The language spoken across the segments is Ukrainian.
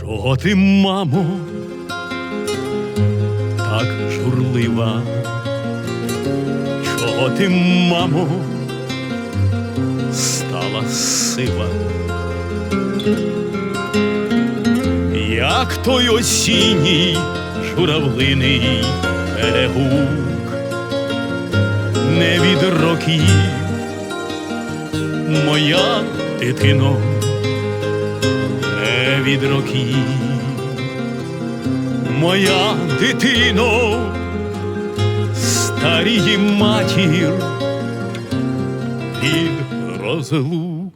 Чого ти, мамо, так журлива? Чого ти, мамо, стала сива? Як той осінній журавлиний перегук, не від років, моя дитино, не від років, моя дитино, старіє матір від розлук.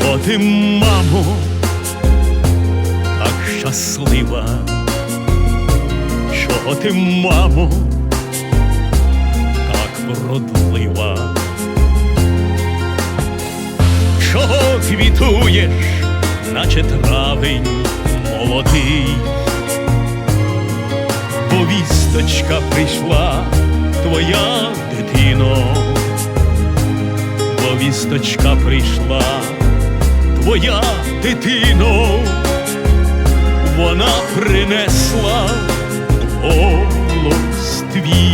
Чого ти, мамо, так щаслива? Чого ти, мамо, наче травень молодий? Повісточка прийшла, твоя дитино повісточка прийшла, твоя дитино, вона принесла голос твій.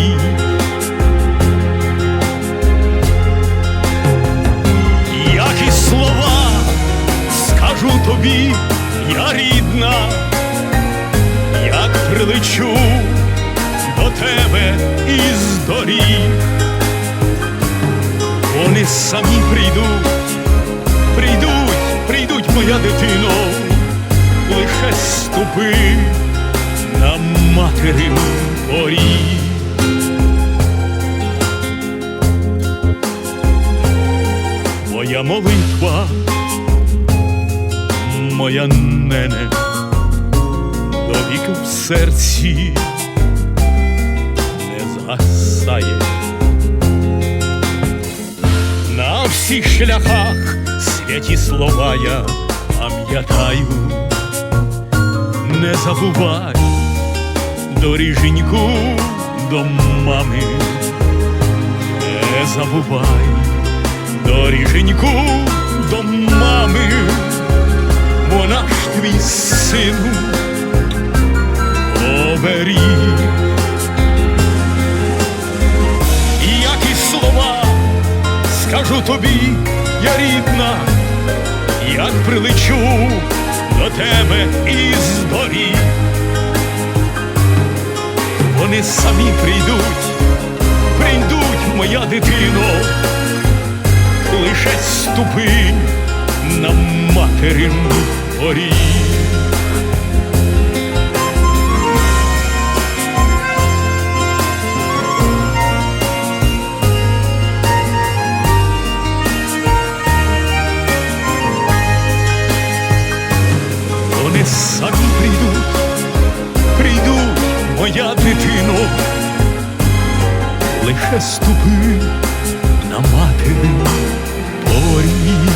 Тобі, я рідна, як прилечу до тебе із доріг вони самі прийдуть, прийдуть, прийдуть, моя дитино, лише ступи на материну поріг. Моя молитва, моя нене, довік в серці не згасає. На всіх шляхах святі слова я пам'ятаю, не забувай доріженьку до мами, не забувай доріженьку до мами, сину оберіг. І які слова скажу тобі, я рідна, як прилечу до тебе із доріг. Вони самі прийдуть, прийдуть, моя дитино, лише ступи на материну поріг. Моя дитину, лише ступи на матері поріг.